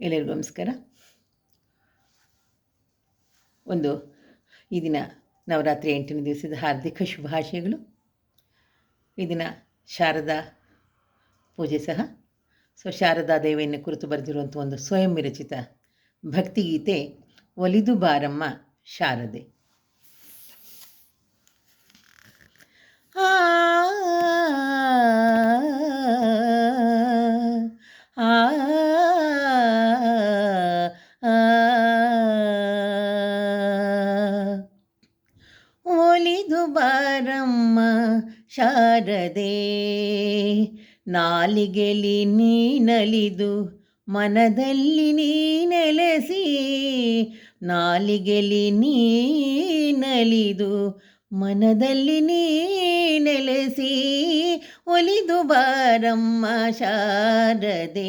ಎಲ್ಲರಿಗೂ ನಮಸ್ಕಾರ ಒಂದು ಈ ದಿನ ನವರಾತ್ರಿ ಎಂಟನೇ ದಿವಸದ ಹಾರ್ದಿಕ ಶುಭಾಶಯಗಳು. ಈ ದಿನ ಶಾರದಾ ಪೂಜೆ ಸಹ. ಸೊ, ಶಾರದಾ ದೇವಿಯನ್ನು ಕುರಿತು ಬರೆದಿರುವಂಥ ಒಂದು ಸ್ವಯಂ ವಿರಚಿತ ಭಕ್ತಿಗೀತೆ, ಒಲಿದು ಬಾರಮ್ಮ ಶಾರದೆ. ಆ ಒಲಿದು ಬಾರಮ್ಮ, ಶಾರದೆ. ನಾಲಿಗೆಲಿ ನೀನಲಿದು, ಮನದಲ್ಲಿ ನೀ ನೆಲೆಸಿ ನಾಲಿಗೆಲಿ ನೀನಲಿದು, ಮನದಲ್ಲಿ ನೀ ನೆಲೆಸಿ ಒಲಿದು ಬಾರಮ್ಮ, ಶಾರದೆ.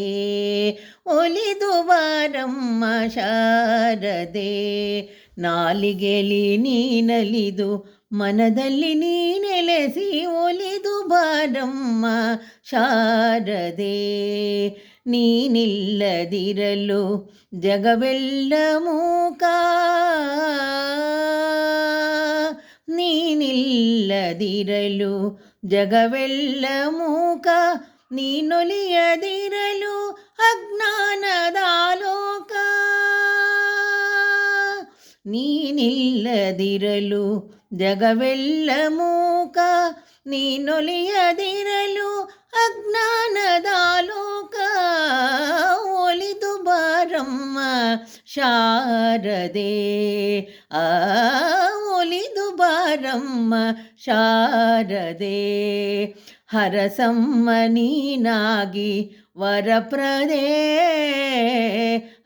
ಒಲಿದು ಬಾರಮ್ಮ, ಶಾರದೆ. ನಾಲಿಗೆಲಿ ನೀನಲಿದು, ಮನದಲ್ಲಿ ನೀನೆಲೆಸಿ ಒಲಿದು ಬಾರಮ್ಮ, ಶಾರದೆ ನೀನಿಲ್ಲದಿರಲು ಜಗವೆಲ್ಲ ಮೂಕ. ನೀನಿಲ್ಲದಿರಲು ಜಗವೆಲ್ಲ ಮೂಕ. ನೀನೊಲಿಯದಿರಲು ಅಜ್ಞಾನದ ಲೋಕ. ನೀನಿಲ್ಲದಿರಲು ಜಗವೆಲ್ಲ ಮೂಕ, ನೀನೊಲಿಯದಿರಲು ಅಜ್ಞಾನದ ಲೋಕ. ಒಲಿದು ಬಾರಮ್ಮ ಶಾರದೆ, ಆ, ಒಲಿದು ಬಾರಮ್ಮ ಶಾರದೆ. ಹರಸಮ್ಮ ನೀನಾಗಿ ವರಪ್ರದೇ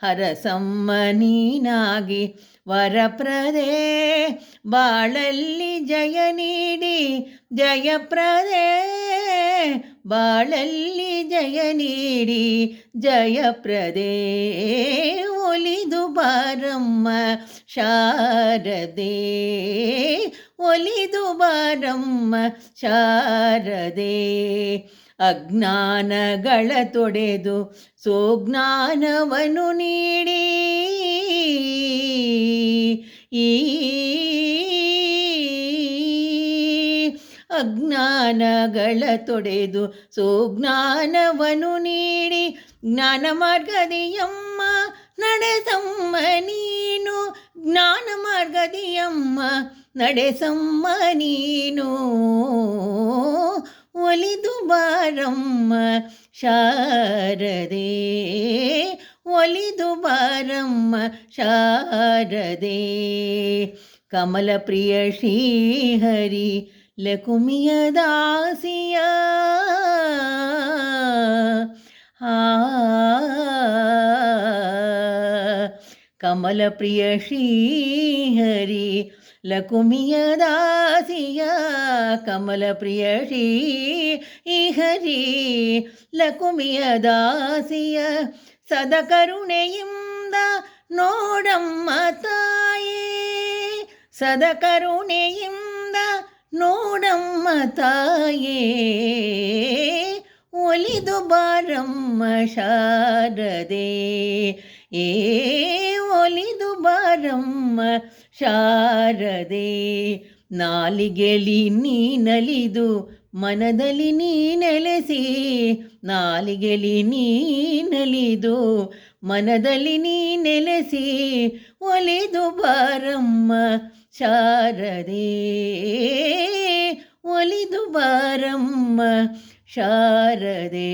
ಹರಸಮ್ಮ ನೀನಾಗಿ ವರಪ್ರದೇ ಬಾಳಲ್ಲಿ ಜಯ ನೀಡಿ ಜಯಪ್ರದೇ ಬಾಳಲ್ಲಿ ಜಯ ನೀಡಿ ಜಯಪ್ರದೇ ಒಲಿದು ಬಾರಮ್ಮ ಶಾರದೆ ಒಲಿದು ಬಾರಮ್ಮ ಶಾರದೆ ಅಜ್ಞಾನಗಳ ತೊಡೆದು ಸೋಜ್ಞಾನವನ್ನು ನೀಡಿ. ಈ ಅಜ್ಞಾನಗಳ ತೊಡೆದು ಸೋಜ್ಞಾನವನ್ನು ನೀಡಿ. ಜ್ಞಾನ ಮಾರ್ಗದಿಯಮ್ಮ ನಡೆಸಮ್ಮ ನೀನು. ಜ್ಞಾನ ಮಾರ್ಗದಿಯಮ್ಮ ನಡೆಸಮ್ಮ ನೀನು. ಒಲಿದು ಬಾರಮ್ಮ ಶಾರದೆ ಒಲಿದು ಬಾರಮ್ಮ ಶಾರದೆ ಕಮಲ ಪ್ರಿಯ ಶ್ರೀಹರಿ ಲಕುಮಿಯ ದಾಸಿಯ ಆ ಕಮಲ ಪ್ರಿಯ ಶ್ರೀಹರಿ ಲಕುಮಿಯ ದಾಸಿಯ ಕಮಲ ಪ್ರಿಯ ಶ್ರೀ ಹರಿ ಲಕುಮಿಯ ದಾಸಿಯ ಸದ ಕರುಣೆಯಿಂದ ನೋಡಮ್ಮ ತಾಯೇ ಸದ ಕರುಣೆಯಿಂದ ನೋಡಮ್ಮ ತಾಯೇ ಒಲಿದು ಬಾರಮ್ಮ ಶಾರದೆ ಏ ಒಲಿದು ಬಾರಮ್ಮ ಶಾರದೆ, ನಾಲಿಗೆಲಿ ನೀನಲಿದು ಮನದಲ್ಲಿ ನೀ ನೆಲೆಸಿ, ನಾಲಿಗೆಲಿ ನೀನಲಿದು ಮನದಲ್ಲಿ ನೀ ನೆಲೆಸಿ, ಒಲಿದು ಬಾರಮ್ಮ ಶಾರದೆ, ಒಲಿದು ಬಾರಮ್ಮ ಶಾರದೆ.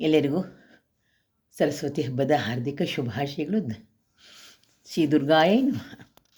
ಎಲ್ಲರಿಗೂ ಸರಸ್ವತಿ ಹಬ್ಬದ ಹಾರ್ದಿಕ ಶುಭಾಶಯಗಳು. ಶ್ರೀ ದುರ್ಗಾಯ ನಮಃ.